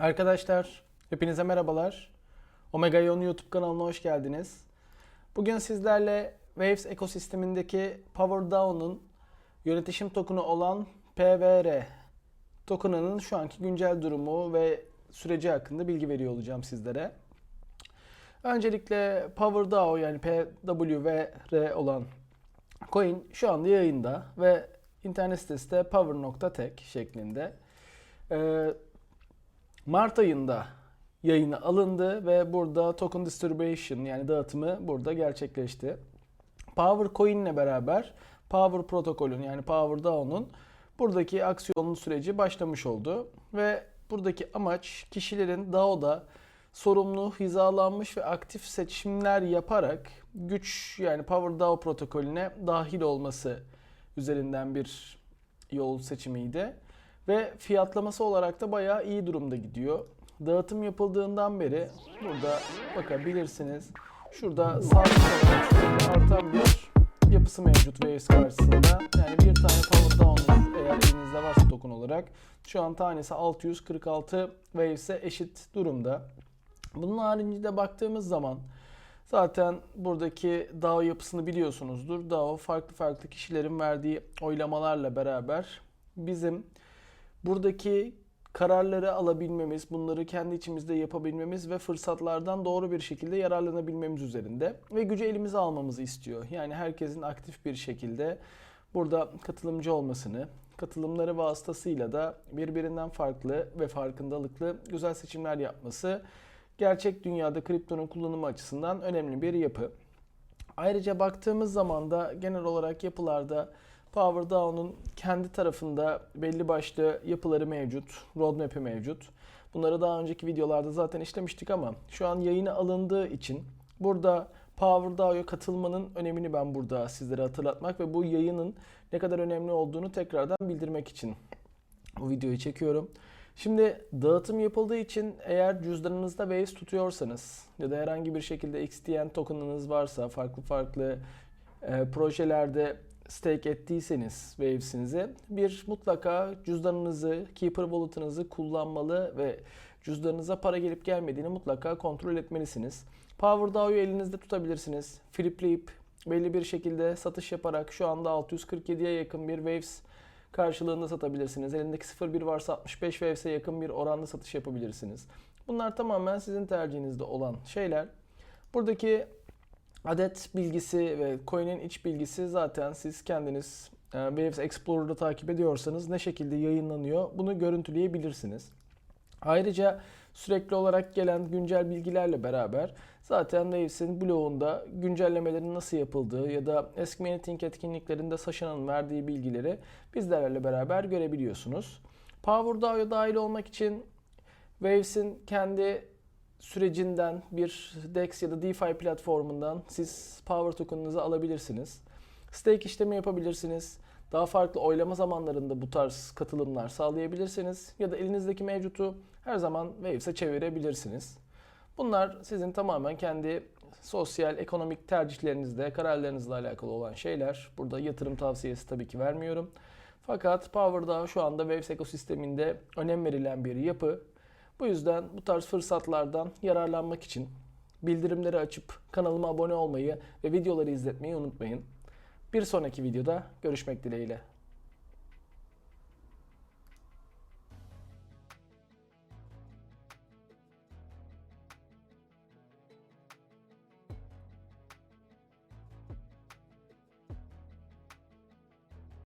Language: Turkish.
Arkadaşlar, hepinize merhabalar. Omega Ion YouTube kanalına hoş geldiniz. Bugün sizlerle Waves ekosistemindeki PowerDAO'nun yönetişim tokenu olan PVR tokenının şu anki güncel durumu ve süreci hakkında bilgi veriyor olacağım sizlere. Öncelikle PowerDAO yani PWR olan coin şu anda yayında ve internet sitesi de power.tech şeklinde. Ee, Mart ayında yayına alındı ve burada token distribution yani dağıtımı burada gerçekleşti. Power Coin ile beraber Power protokolün yani Power DAO'nun buradaki aksiyonun süreci başlamış oldu ve buradaki amaç kişilerin DAO'da sorumlu, hizalanmış ve aktif seçimler yaparak güç yani Power DAO protokolüne dahil olması üzerinden bir yol seçimiydi. Ve fiyatlaması olarak da bayağı iyi durumda gidiyor. Dağıtım yapıldığından beri burada bakabilirsiniz. Şurada sürekli artan bir yapısı mevcut Waves karşısında. Yani bir tane Power Down'un eğer elinizde varsa token olarak şu an tanesi 646 Waves'e eşit durumda. Bunun haricinde baktığımız zaman zaten buradaki DAO yapısını biliyorsunuzdur. DAO farklı farklı kişilerin verdiği oylamalarla beraber bizim buradaki kararları alabilmemiz, bunları kendi içimizde yapabilmemiz ve fırsatlardan doğru bir şekilde yararlanabilmemiz üzerinde ve gücü elimize almamızı istiyor. Yani herkesin aktif bir şekilde burada katılımcı olmasını, katılımları vasıtasıyla da birbirinden farklı ve farkındalıklı güzel seçimler yapması gerçek dünyada kriptonun kullanımı açısından önemli bir yapı. Ayrıca baktığımız zaman da genel olarak yapılarda PowerDAO'nun kendi tarafında belli başlı yapıları mevcut, roadmap'i mevcut. Bunları daha önceki videolarda zaten işlemiştik ama şu an yayına alındığı için burada PowerDAO'ya katılmanın önemini ben burada sizlere hatırlatmak ve bu yayının ne kadar önemli olduğunu tekrardan bildirmek için bu videoyu çekiyorum. Şimdi dağıtım yapıldığı için eğer cüzdanınızda Waves tutuyorsanız ya da herhangi bir şekilde XTN token'ınız varsa farklı farklı e, projelerde stake ettiyseniz Waves'inizi bir mutlaka cüzdanınızı, Keeper Wallet'ınızı kullanmalı ve cüzdanınıza para gelip gelmediğini mutlaka kontrol etmelisiniz. PowerDAO'yu elinizde tutabilirsiniz. Flipleyip belli bir şekilde satış yaparak şu anda 647'ye yakın bir Waves karşılığında satabilirsiniz. Elindeki 0.1 varsa 65 Waves'e yakın bir oranda satış yapabilirsiniz. Bunlar tamamen sizin tercihinizde olan şeyler. Buradaki adet bilgisi ve coin'in iç bilgisi zaten siz kendiniz e, Waves Explorer'da takip ediyorsanız ne şekilde yayınlanıyor bunu görüntüleyebilirsiniz. Ayrıca sürekli olarak gelen güncel bilgilerle beraber zaten Waves'in blogunda güncellemelerin nasıl yapıldığı ya da eski Anything etkinliklerinde Sasha'nın verdiği bilgileri bizlerle beraber görebiliyorsunuz. PowerDAO'ya dahil olmak için Waves'in kendi sürecinden bir DEX ya da DeFi platformundan siz Power Token'ınızı alabilirsiniz. Stake işlemi yapabilirsiniz. Daha farklı oylama zamanlarında bu tarz katılımlar sağlayabilirsiniz. Ya da elinizdeki mevcutu her zaman Waves'e çevirebilirsiniz. Bunlar sizin tamamen kendi sosyal, ekonomik tercihlerinizle, kararlarınızla alakalı olan şeyler. Burada yatırım tavsiyesi tabii ki vermiyorum. Fakat PowerDAO şu anda Waves ekosisteminde önem verilen bir yapı. Bu yüzden bu tarz fırsatlardan yararlanmak için bildirimleri açıp kanalıma abone olmayı ve videoları izletmeyi unutmayın. Bir sonraki videoda görüşmek dileğiyle.